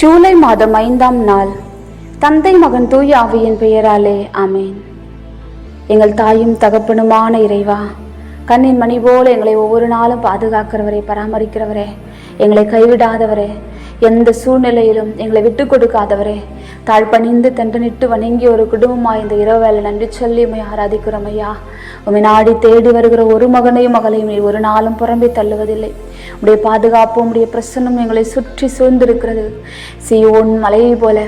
ஜூலை மாதம் ஐந்தாம் நாள். தந்தை மகன் தூய் ஆவியின் பெயராலே ஆமேன். எங்கள் தாயும் தகப்பனுமான இறைவா கண்ணின் மணி போல எங்களை ஒவ்வொரு நாளும் பாதுகாக்கிறவரே பராமரிக்கிறவரே எங்களை கைவிடாதவரே எந்த சூழ்நிலையிலும் எங்களை விட்டு கொடுக்காதவரே தாழ்பணிந்து தண்டனிட்டு வணங்கி ஒரு குடும்பமாய் இந்த இரவு வேலை நன்றி சொல்லி உம்மை ஆராதிக்கிறோம் ஐயா. உமை நாடி தேடி வருகிற ஒரு மகனையும் மகளையும் ஒரு நாளும் புறம்பே தள்ளுவதில்லை. உடைய பாதுகாப்பு உடைய பிரசன்னம் எங்களை சுற்றி சூழ்ந்திருக்கிறது. சியோன் மலையை போல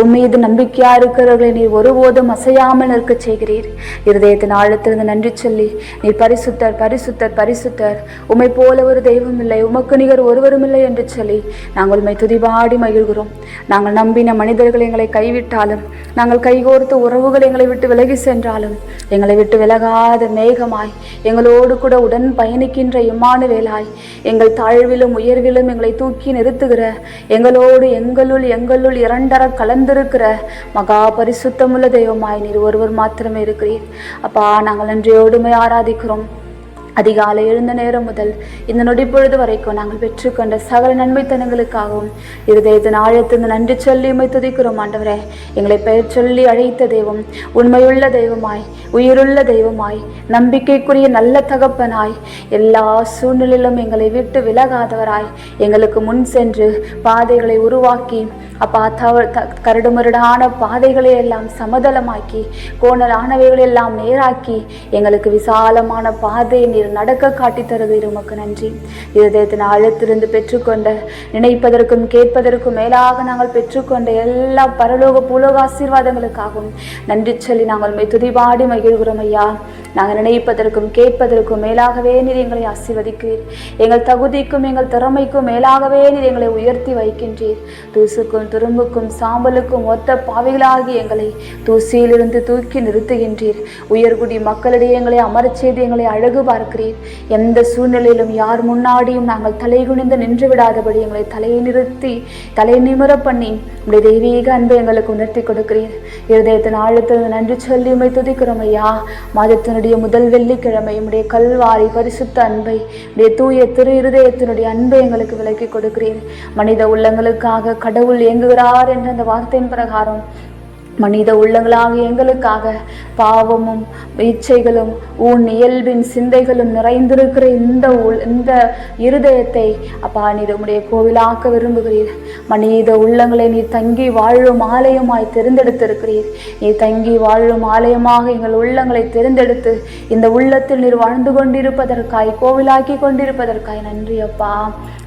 உன் மீது நம்பிக்கையா இருக்கிறவர்களை நீர் ஒருபோதும் அசையாமல் இருக்க செய்கிறீர். இருதயத்தின் ஆழத்திலிருந்து நன்றி சொல்லி நீர் பரிசுத்தர் பரிசுத்தர் பரிசுத்தர். உமை போல ஒரு தெய்வம் இல்லை உமக்கு நிகர் ஒருவரும் இல்லை என்று சொல்லி நாங்கள் உண்மை துதிபாடி மகிழ்கிறோம். நாங்கள் நம்பின மனிதர்கள் எங்களை கைவிட்டாலும் நாங்கள் கைகோர்த்து உறவுகள் எங்களை விட்டு விலகி சென்றாலும் எங்களை விட்டு விலகாத மேகமாய் எங்களோடு கூட உடன் பயணிக்கின்ற இம்மானுவேலாய் எங்கள் தாழ்விலும் உயர்விலும் எங்களை தூக்கி நிறுத்துகிற எங்களோடு எங்களுள் எங்களுள் இரண்டர கலந்திருக்கிற மகா பரிசுத்தமுள்ள தெய்வமாய் நீர் ஒருவர் மாத்திரமே இருக்கிறீர். அப்பா நாங்கள் நன்றியோடுமை ஆராதிக்கிறோம். அதிகாலை எழுந்த நேரம் முதல் இந்த நொடிப்பொழுது வரைக்கும் நாங்கள் பெற்றுக்கொண்ட சகல நன்மைத்தனங்களுக்காகவும் இருதயத்தின் ஆழத்திலிருந்து நன்றி சொல்லி உம்மை துதிக்கிறோம் ஆண்டவரே. எங்களை பெயர் சொல்லி அழைத்த தெய்வம் உண்மையுள்ள தெய்வமாய் உயிருள்ள தெய்வமாய் நம்பிக்கைக்குரிய நல்ல தகப்பனாய் எல்லா சூழ்நிலையிலும் எங்களை விட்டு விலகாதவராய் எங்களுக்கு முன் சென்று பாதைகளை உருவாக்கி அப்பா தவ த கரடுமுரடான பாதைகளை எல்லாம் சமதளமாக்கி கோணலானவைகளை எல்லாம் நேராக்கி எங்களுக்கு விசாலமான பாதையை நீர் நடக்க காட்டி தருவீர் உமக்கு நன்றி. இருதயத்தின் ஆழத்திலிருந்து பெற்றுக்கொண்ட நினைப்பதற்கும் கேட்பதற்கும் மேலாக நாங்கள் பெற்றுக்கொண்ட எல்லா பரலோக பூலோக ஆசீர்வாதங்களுக்காகவும் நன்றி சொல்லி நாங்கள் துதிபாடி மகிழ்கிறோம் ஐயா. நாங்கள் நினைப்பதற்கும் கேட்பதற்கும் மேலாகவே நீர் எங்களை ஆசிர்வதிக்கிறீர். எங்கள் தகுதிக்கும் எங்கள் திறமைக்கும் மேலாகவே நீர் எங்களை உயர்த்தி வைக்கின்றீர். தூசுக்கும் துரும்புக்கும் சாம்பலுக்கும் ஒத்த பாவிகளாகி எங்களை தூசியிலிருந்து தூக்கி நிறுத்துகின்றீர். உயர்குடி மக்களிடையே எங்களை அமரச் செய்து எங்களை அழகு பார்க்கிறீர். எந்த சூழ்நிலையிலும் யார் முன்னாடியும் நாங்கள் தலை குனிந்து நின்று விடாதபடி எங்களை தலையை நிறுத்தி தலை நிமிர பண்ணி உடைய தெய்வீக அன்பை எங்களுக்கு உணர்த்தி கொடுக்கிறீர். இருதயத்தின் ஆழத்தில் நன்றி சொல்லி உம்மை துதிக்கிறோம் ஐயா. மாதத்தினுடைய முதல் வெள்ளிக்கிழமை உடைய கல்வாரி பரிசுத்த அன்பை உடைய தூய திரு இருதயத்தினுடைய அன்பை எங்களுக்கு விலக்கி கொடுக்கிறீர். மனித உள்ளங்களுக்காக கடவுள் இயங்குகிறார் என்ற அந்த வார்த்தையின் பிரகாரம் மனித உள்ளங்களாக எங்களுக்காக பாவமும் இச்சைகளும் உன் இயல்பின் சிந்தைகளும் நிறைந்திருக்கிற இந்த உள் இந்த இருதயத்தை அப்பா நீர் உம்முடைய கோவிலாக்க விரும்புகிறீர். மனித உள்ளங்களை நீ தங்கி வாழும் ஆலயமாய் தெரிந்தெடுத்திருக்கிறீர். நீ தங்கி வாழும் ஆலயமாக எங்கள் உள்ளங்களை தெரிந்தெடுத்து இந்த உள்ளத்தில் நீர் வாழ்ந்து கொண்டிருப்பதற்காய் கோவிலாக்கி கொண்டிருப்பதற்காய் நன்றி அப்பா.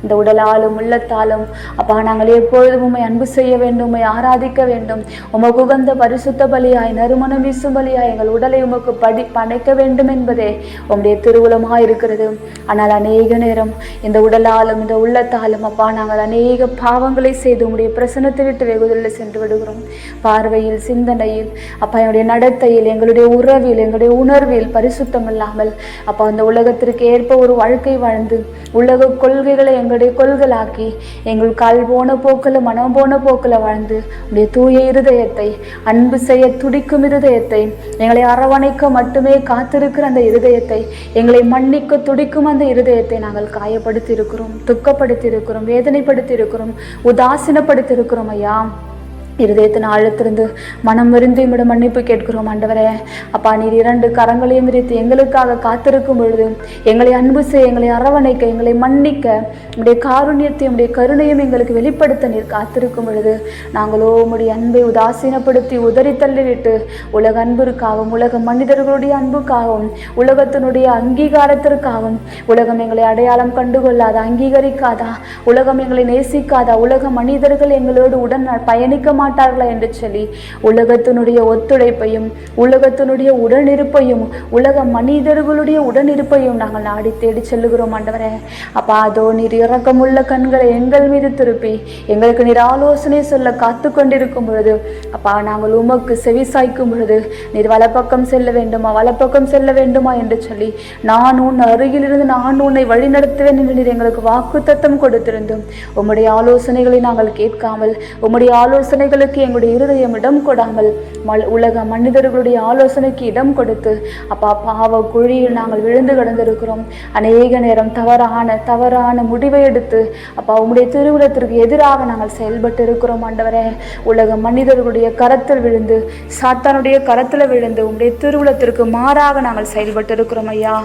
இந்த உடலாலும் உள்ளத்தாலும் அப்பா நாங்கள் எப்பொழுதும் உண்மை அன்பு செய்ய வேண்டும் உண்மை ஆராதிக்க வேண்டும். உமகுகம் அந்த பரிசுத்த பலியாய் நறுமணம் வீசும் பலியாய் எங்கள் உடலை உமக்கு படி படைக்க வேண்டும் என்பதே உம்முடைய திருவுளமாக இருக்கிறது. ஆனால் அநேக நேரம் இந்த உடலாலும் இந்த உள்ளத்தாலும் அப்பா நாங்கள் அநேக பாவங்களை செய்து உம்முடைய பிரசனத்தை விட்டு வெகுதலில் சென்று விடுகிறோம். பார்வையில் சிந்தனையில் அப்பா என்னுடைய நடத்தையில் எங்களுடைய உறவில் எங்களுடைய உணர்வில் பரிசுத்தம் இல்லாமல் அப்பா அந்த உலகத்திற்கு ஏற்ப ஒரு வாழ்க்கை வாழ்ந்து உலக கொள்கைகளை எங்களுடைய கொள்களாக்கி எங்கள் கால் போன போக்கில் மனம் போன போக்கில் வாழ்ந்து உடைய தூய இருதயத்தை அன்பு செய்ய துடிக்கும் இருதயத்தை எங்களை அரவணைக்க மட்டுமே காத்திருக்கிற அந்த இருதயத்தை எங்களை மன்னிக்க துடிக்கும் அந்த இருதயத்தை நாங்கள் காயப்படுத்தி இருக்கிறோம் துக்கப்படுத்தி இருக்கிறோம் வேதனைப்படுத்தி இருக்கிறோம் உதாசீனப்படுத்தி இருக்கிறோம் ஐயா. இருதயத்தின் ஆழத்திலிருந்து மனம் விருந்து இம்மிட மன்னிப்பு கேட்கிறோம் ஆண்டவரே. அப்பா நீர் இரண்டு கரங்களையும் விரித்து எங்களுக்காக காத்திருக்கும் பொழுது எங்களை அன்பு செய்ய எங்களை அரவணைக்க எங்களை மன்னிக்க உடைய காருண்யத்தை உடைய கருணையும் எங்களுக்கு வெளிப்படுத்த நீர் காத்திருக்கும் பொழுது நாங்களோ உம்முடைய அன்பை உதாசீனப்படுத்தி உதறி தள்ளிவிட்டு உலக அன்பிற்காகவும் உலக மனிதர்களுடைய அன்புக்காகவும் உலகத்தினுடைய அங்கீகாரத்திற்காகவும் உலகம் எங்களை அடையாளம் கண்டுகொள்ளாதா அங்கீகரிக்காதா உலகம் எங்களை நேசிக்காதா உலக மனிதர்கள் எங்களோடு உடன் பயணிக்க மாட்டார்களா என்று சொல்லி உலகத்தினுடைய ஒத்துழைப்பையும் உலகத்தினுடைய உடனிருப்பையும் உலக மனிதர்களுடைய உடனிருப்பையும் நாங்கள் நாடி தேடி செல்லுகிறோம் ஆண்டவரே. அப்பா அதோ நீர் இறக்கமுள்ள கண்களை எங்கள் மீது திருப்பி எங்களுக்கு நீர் ஆலோசனை சொல்ல காத்து கொண்டிருக்கும் பொழுது அப்பா நாங்கள் உமக்கு செவி சாய்க்கும் பொழுது நீர் வலப்பக்கம் செல்ல வேண்டுமா வலப்பக்கம் செல்ல வேண்டுமா என்று சொல்லி நான் உன் அருகிலிருந்து நான் உன்னை வழி நடத்துவேன் என்று நீர் எங்களுக்கு வாக்கு தத்தம் கொடுத்திருந்தோம் உம்முடைய ஆலோசனைகளை நாங்கள் கேட்காமல் உம்முடைய ஆலோசனைகள் ஆலோசனைகளுக்கு எங்களுடைய இருதயம் இடம் கொடாமல் மல் உலக மனிதர்களுடைய ஆலோசனைக்கு இடம் கொடுத்து அப்பா பாவ குழியில் நாங்கள் விழுந்து கிடந்திருக்கிறோம். அநேக நேரம் தவறான தவறான முடிவை எடுத்து அப்பா உங்களுடைய திருவிழத்திற்கு எதிராக நாங்கள் செயல்பட்டு இருக்கிறோம் ஆண்டவரே. உலக மனிதர்களுடைய கரத்தில் விழுந்து சாத்தானுடைய கரத்தில் விழுந்து உங்களுடைய திருவிழத்திற்கு மாறாக நாங்கள் செயல்பட்டு இருக்கிறோம் ஐயா.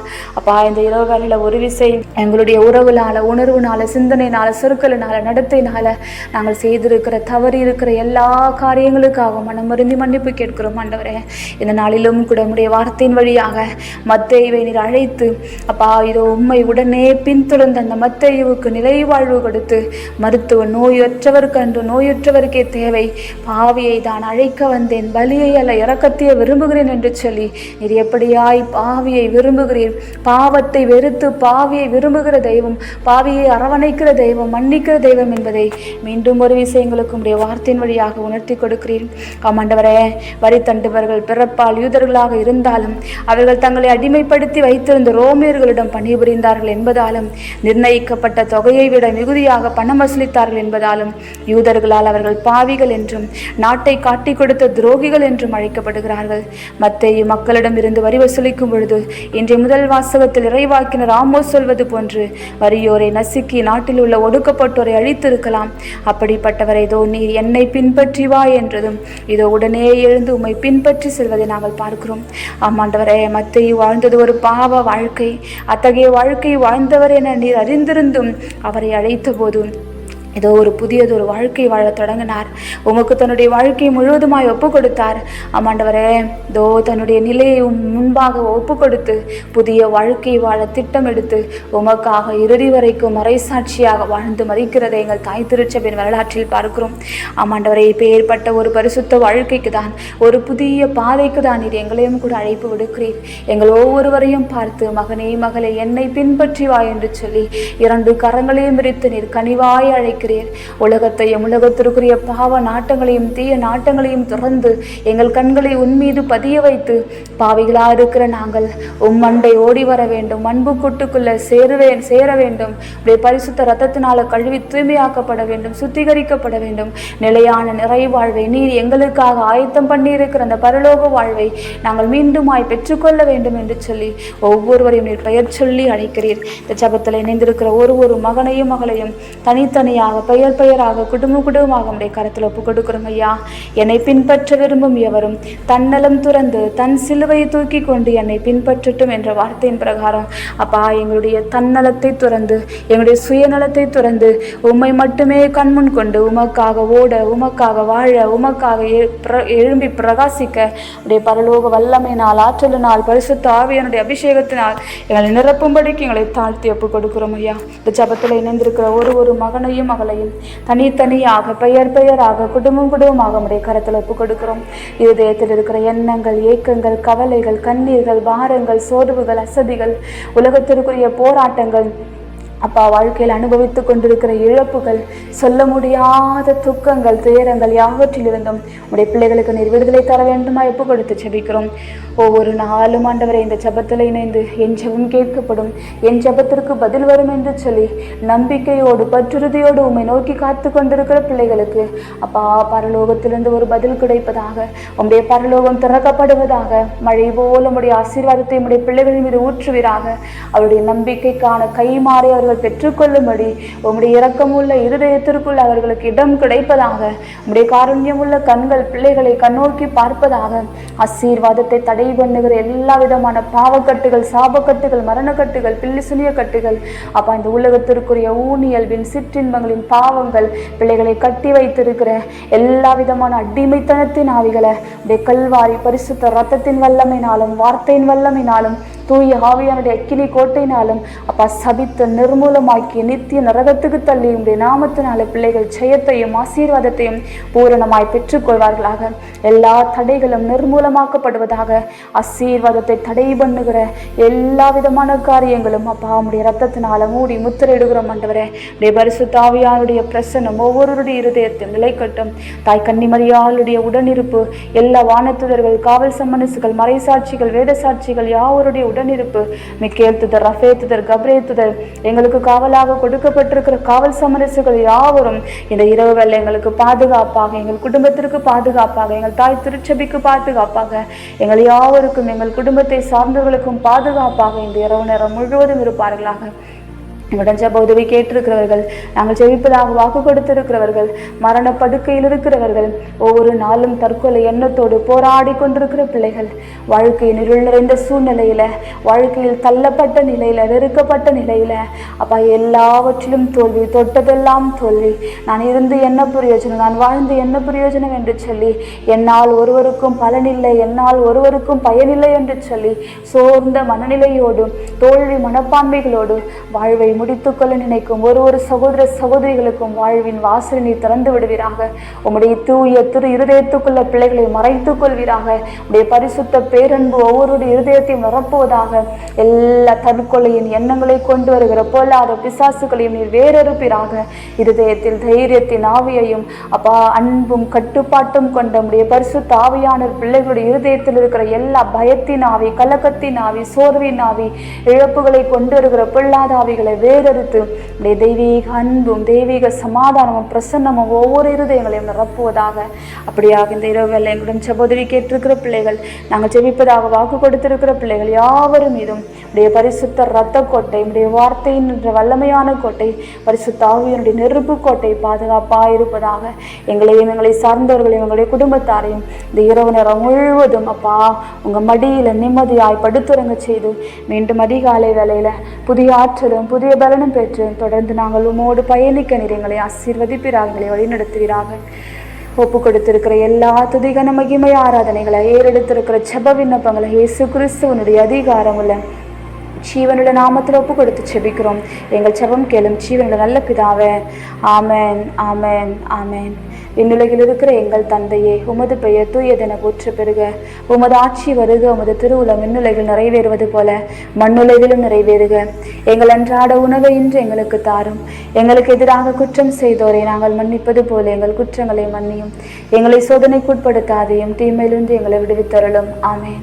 அப்பா இந்த இரவு வேலையில் ஒரு விசை எங்களுடைய உறவுனால உணர்வுனால சிந்தனைனால சொற்களினால நடத்தையினால நாங்கள் செய்திருக்கிற தவறு இருக்கிற எல்லா காரியங்களுக்காகவும் மனம் மருந்தி மன்னிப்பு கேட்கிறோம் ஆண்டவரே. இந்த நாளிலும் கூட உடைய வார்த்தையின் வழியாக மத்தேயுவை நீர் அழைத்து அப்பா இதோ உண்மை உடனே பின்தொடர்ந்து அந்த மத்தேயுவுக்கு நிலைவாழ்வு கொடுத்து மருத்துவ நோயற்றவருக்கு அன்று நோயற்றவருக்கே தேவை. பாவியை தான் அழைக்க வந்தேன் பலியை அல்ல இறக்கத்தையே விரும்புகிறேன் என்று சொல்லி நீர் எப்படியாய் பாவியை விரும்புகிறீர்? பாவத்தை வெறுத்து பாவியை விரும்புகிற தெய்வம் பாவியை அரவணைக்கிற தெய்வம் மன்னிக்கிற தெய்வம் என்பதை மீண்டும் ஒரு விஷயங்களுக்கு உடைய வார்த்தையின் வழியாக உணர்த்தி கொடுக்கிறீர். ஆமாண்டவரே வரி தண்டுபவர்கள் பிறப்பால் யூதர்களாக இருந்தாலும் அவர்கள் தங்களை அடிமைப்படுத்தி வைத்திருந்த ரோமியர்களிடம் பணிபுரிந்தார்கள் என்பதாலும் நிர்ணயிக்கப்பட்ட தொகையை விட மிகுதியாக பணம் வசூலித்தார்கள் என்பதாலும் யூதர்களால் அவர்கள் பாவிகள் என்றும் நாட்டை காட்டிக் கொடுத்த துரோகிகள் என்றும் அழைக்கப்படுகிறார்கள். மத்தேயு மக்களிடம் இருந்து வரி வசூலிக்கும் பொழுது இன்றைய முதல் வாசகத்தில் இறைவாக்கினர் ராமோ சொல்வது போன்று வரியோரை நசுக்கி நாட்டில் உள்ள ஒடுக்கப்பட்டோரை அழித்திருக்கலாம். அப்படிப்பட்டவரை ஏதோ நீர் என்னை பின்பற்றி வா என்றதும் இதோ உடனே எழுந்து உம்மை பின்பற்றி செல்வதை நாங்கள் பார்க்கிறோம். ஆமாண்டவரே மத்தையை வாழ்ந்தது ஒரு பாவ வாழ்க்கை. அத்தகைய வாழ்க்கை வாழ்ந்தவர் என நீர் அறிந்திருந்தும் அவரை அழைத்த போதும் ஏதோ ஒரு புதியதொரு வாழ்க்கை வாழ தொடங்கினார். உமக்கு தன்னுடைய வாழ்க்கையை முழுவதுமாய் ஒப்பு கொடுத்தார் ஆமாண்டவரே இதோ தன்னுடைய நிலையை முன்பாக ஒப்பு கொடுத்து புதிய வாழ்க்கை வாழ திட்டம் எடுத்து உமக்காக இறுதி வரைக்கும் மறைசாட்சியாக வாழ்ந்து மதிக்கிறதை எங்கள் தாய் திருச்சபின் வரலாற்றில் பார்க்கிறோம். ஆமாண்டவரே இப்போ ஏற்பட்ட ஒரு பரிசுத்த வாழ்க்கைக்கு தான் ஒரு புதிய பாதைக்கு தான் நீர் எங்களையும் கூட அழைப்பு விடுக்கிறீர். எங்கள் ஒவ்வொருவரையும் பார்த்து மகனே மகளே என்னை பின்பற்றி வா என்று சொல்லி இரண்டு கரங்களையும் விரித்து நீர் கனிவாய் அழைக்க இருக்கிறீர் உலகத்தையும் உலகத்திற்குரிய பாவ நாட்டங்களையும் தீய நாட்டங்களையும் துறந்து எங்கள் கண்களை உன்மீது பதிய வைத்து பாவிகளாக இருக்கிற நாங்கள் உம் அண்டை ஓடி வர வேண்டும் அன்பு கொட்டுக்குள்ளே சேருவே சேர வேண்டும். உடைய பரிசுத்த ரத்தத்தினால கழுவி தூய்மையாக்கப்பட வேண்டும் சுத்திகரிக்கப்பட வேண்டும். நிலையான நிறைவாழ்வை நீர் எங்களுக்காக ஆயத்தம் பண்ணியிருக்கிற அந்த பரலோக வாழ்வை நாங்கள் மீண்டுமாய் பெற்றுக்கொள்ள வேண்டும் என்று சொல்லி ஒவ்வொருவரையும் நீர் பெயர் சொல்லி அழைக்கிறீர். இந்த ஜபத்தில் இணைந்திருக்கிற ஒரு ஒரு மகனையும் மகளையும் தனித்தனியாக பெயர் பெயராக குடும்பம் குடும்பமாக உடைய கரத்தில் ஒப்பு கொடுக்கிறோம் ஐயா. என்னை பின்பற்ற விரும்பும் எவரும் தன்னலம் துறந்து தன் சிலுவையை தூக்கி கொண்டு என்னை பின்பற்றட்டும் என்ற வார்த்தையின் பிரகாரம் அப்பா எங்களுடைய தன்னலத்தை துறந்து எங்களுடைய சுயநலத்தை துறந்து உம்மை மட்டுமே கண்முன் கொண்டு உமக்காக ஓட உமக்காக வாழ உமக்காக எ- பிர- எழும்பி பிரகாசிக்க உடைய பரலோக வல்லமையினால் ஆற்றலினால் பரிசுத்த ஆவியனுடைய அபிஷேகத்தினால் எங்களை நிரப்பும்படிக்கு எங்களை தாழ்த்தி ஒப்பு கொடுக்கிறோம் ஐயா. இந்த ஜபத்தில் இணைந்திருக்கிற ஒரு ஒரு மகனையும் மகளையும் தனித்தனியாக பெயர் பெயராக குடும்பம் குடும்பமாக உடைய கரத்தில் ஒப்பு கொடுக்கிறோம். இருதயத்தில் இருக்கிற எண்ணங்கள் ஏக்கங்கள் கவலைகள் கண்ணீர்கள் பாரங்கள் சோர்வுகள் அசதிகள் உலகத்திற்குரிய போராட்டங்கள் அப்பா வாழ்க்கையில் அனுபவித்து கொண்டிருக்கிற இழப்புகள் சொல்ல முடியாத துக்கங்கள் துயரங்கள் யாவற்றிலிருந்தும் உடைய பிள்ளைகளுக்கு நீர் விடுதலை தர வேண்டுமா? ஒப்பு கொடுத்து செபிக்கிறோம் ஒவ்வொரு நாளும் ஆண்டவரை இந்த ஜெபத்தில் இணைந்து என் ஜபம் கேட்கப்படும். என் ஜெபத்திற்கு பதில் வரும் என்று சொல்லி நம்பிக்கையோடு பற்றுறுதியோடு உம்மை நோக்கி காத்து கொண்டிருக்கிற பிள்ளைகளுக்கு அப்பா பரலோகத்திலிருந்து ஒரு பதில் கிடைப்பதாக உம்முடைய பரலோகம் திறக்கப்படுவதாக மழை போல உம்முடைய ஆசீர்வாதத்தை உம்முடைய பிள்ளைகள் மீது ஊற்றுவீராக. அவருடைய நம்பிக்கைக்கான கைமாறி அவர்கள் பெற்றுக்கொள்ளும்படி உம்முடைய இரக்கமுள்ள இருதயத்திற்குள் அவர்களுக்கு இடம் கிடைப்பதாக உம்முடைய காரண்யமுள்ள கண்கள் பிள்ளைகளை கண்ணோக்கி பார்ப்பதாக ஆசீர்வாதத்தை தடை பண்ணுகிற எல்லா விதமான பாவக்கட்டுகள் சாபக்கட்டுகள் மரணக்கட்டுகள் பில்லி சுனிய கட்டுகள் அப்பா இந்த உலகத்திற்குரிய ஊனியல்பின் சிற்றின்பங்களின் பாவங்கள் பிள்ளைகளை கட்டி வைத்திருக்கிற எல்லா விதமான அடிமைத்தனத்தின் ஆவிகளை உடைய கல்வாரி பரிசுத்த ரத்தத்தின் வல்லமைனாலும் வார்த்தையின் வல்லமைனாலும் தூய ஆவியானுடைய அக்கினி கோட்டையினாலும் அப்பா சபித்து நிர்மூலமாக்கி நித்திய நரகத்துக்கு தள்ளி உடைய நாமத்தினால பிள்ளைகள் ஜெயத்தையும் ஆசீர்வாதத்தையும் பூரணமாய் பெற்றுக்கொள்வார்களாக. எல்லா தடைகளும் நிர்மூலமாக்கப்படுவதாக ஆசீர்வாதத்தை தடை பண்ணுகிற எல்லா விதமான காரியங்களும் அப்பா உடைய ரத்தத்தினால மூடி முத்திரையிடுகிறோம் ஆண்டவரே. உடைய பரிசு ஆவியானுடைய பிரசனம் ஒவ்வொருவருடைய இருதயத்தையும் நிலைக்கட்டும். தாய் கன்னிமரியாளுடைய உடனிருப்பு எல்லா வானத்துதர்கள் காவல் சம்மனசுகள் மறைசாட்சிகள் வேத சாட்சிகள் யாவருடைய உடனிருப்பு மிக்கேல் துதர் ரஃபே எங்களுக்கு காவலாக கொடுக்கப்பட்டிருக்கிற காவல் சமரசுகள் யாவரும் இந்த இரவு வேலை எங்களுக்கு பாதுகாப்பாக எங்கள் குடும்பத்திற்கு பாதுகாப்பாக எங்கள் தாய் திருச்சபைக்கு பாதுகாப்பாக எங்கள் யாவருக்கும் எங்கள் குடும்பத்தை சார்ந்தவர்களுக்கும் பாதுகாப்பாக இந்த இரவு நேரம் முழுவதும் இருப்பார்களாக. எங்களுடன் ஜெப உதவி கேட்டிருக்கிறவர்கள் நாங்கள் ஜெயிப்பதாக வாக்கு கொடுத்திருக்கிறவர்கள் மரண படுக்கையில் இருக்கிறவர்கள் ஒவ்வொரு நாளும் தற்கொலை எண்ணத்தோடு போராடி கொண்டிருக்கிற பிள்ளைகள் வாழ்க்கையின் இருள் நிறைந்த சூழ்நிலையில வாழ்க்கையில் தள்ளப்பட்ட நிலையில நெருக்கப்பட்ட நிலையில அப்பா எல்லாவற்றிலும் தோல்வி தொட்டதெல்லாம் தோல்வி. நான் இருந்து என்ன பிரயோஜனம்? நான் வாழ்ந்து என்ன பிரயோஜனம் என்று சொல்லி என்னால் ஒருவருக்கும் பலனில்லை என்னால் ஒருவருக்கும் பயனில்லை என்று சொல்லி சோர்ந்த மனநிலையோடும் தோல்வி மனப்பான்மைகளோடு வாழ்வை முடித்துக்கொள்ள நினைக்கும் ஒரு ஒரு சகோதர சகோதரிகளுக்கும் வாழ்வின் வாசலை நீர் திறந்து விடுவீராக. உம்முடைய தூய திரு இருதயத்துக்குள்ள பிள்ளைகளை மறைத்துக் கொள்வீராக. உடைய பரிசுத்த பேரன்பு ஒவ்வொருடைய இருதயத்தையும் நிரப்புவதாக. எல்லா தற்கொலையின் எண்ணங்களை கொண்டு வருகிற பொல்லாத பிசாசுகளையும் நீர் வேறறுப்பீராக இருதயத்தில் தைரியத்தின் ஆவியையும் அப்பா அன்பும் கட்டுப்பாட்டும் கொண்ட உடைய பரிசுத்த ஆவியானர் பிள்ளைகளுடைய இருதயத்தில் இருக்கிற எல்லா பயத்தின் ஆவி கலக்கத்தின் ஆவி சோர்வின் ஆவி இழப்புகளை கொண்டு வருகிற பொல்லாத ஆவிகளை வேறறுத்து உடைய தெய்வீக அன்பும் தெய்வீக சமாதானமும் பிரசன்னமும் ஒவ்வொரு இருதயங்களையும் நிரப்புவதாக. அப்படியாக இந்த இரவு எங்களுடன் செபோதவி கேட்டிருக்கிற பிள்ளைகள் நாங்கள் ஜெபிப்பதாக வாக்கு கொடுத்திருக்கிற பிள்ளைகள் யாவரும் மீதும் உடைய பரிசுத்த இரத்த கோட்டை உடைய வார்த்தையின் வல்லமையான கோட்டை பரிசுத்த ஆவியனுடைய நெருப்பு கோட்டை பாதுகாப்பாக இருப்பதாக. எங்களையும் எங்களை சார்ந்தவர்களையும் எங்களுடைய குடும்பத்தாரையும் இந்த இரவு நேரம் முழுவதும் அப்பா உங்கள் மடியில் நிம்மதியாய் படுத்துறங்க செய்து மீண்டும் அதிகாலை வேலையில் புதிய ஆற்றலும் புதிய பலனும் பெற்று தொடர்ந்து நாங்கள் உமோடு பயணிக்க நிறைங்களை எங்களை ஆசீர்வதிப்பீராக எங்களை வழிநடத்துவீராக. ஒப்பு கொடுத்திருக்கிற எல்லா துதிகன மகிமை ஆராதனைகளை ஏறெடுத்திருக்கிற செப விண்ணப்பங்களை இயேசு கிறிஸ்துவனுடைய அதிகாரம் உள்ள ஜீவனுடைய நாமத்தில் ஒப்பு கொடுத்து செபிக்கிறோம் எங்கள் செபம் கேளும் ஜீவனுடைய நல்ல பிதாவே ஆமேன் ஆமேன் ஆமேன். விண்ணுலகில் இருக்கிற எங்கள் தந்தையே உமது பெயர் தூயதென போற்று பெறுக. உமது ஆட்சி வருக உமது திருவுளம் விண்ணுலகில் நிறைவேறுவது போல மண்ணுலகிலும் நிறைவேறுக. எங்கள் அன்றாட உணவை இன்று எங்களுக்கு தாரும். எங்களுக்கு எதிராக குற்றம் செய்தோரை நாங்கள் மன்னிப்பது போல எங்கள் குற்றங்களை மன்னியும். எங்களை சோதனைக்குட்படுத்தாதையும் தீமையிலிருந்து எங்களை விடுவித்தருளும். ஆமேன்.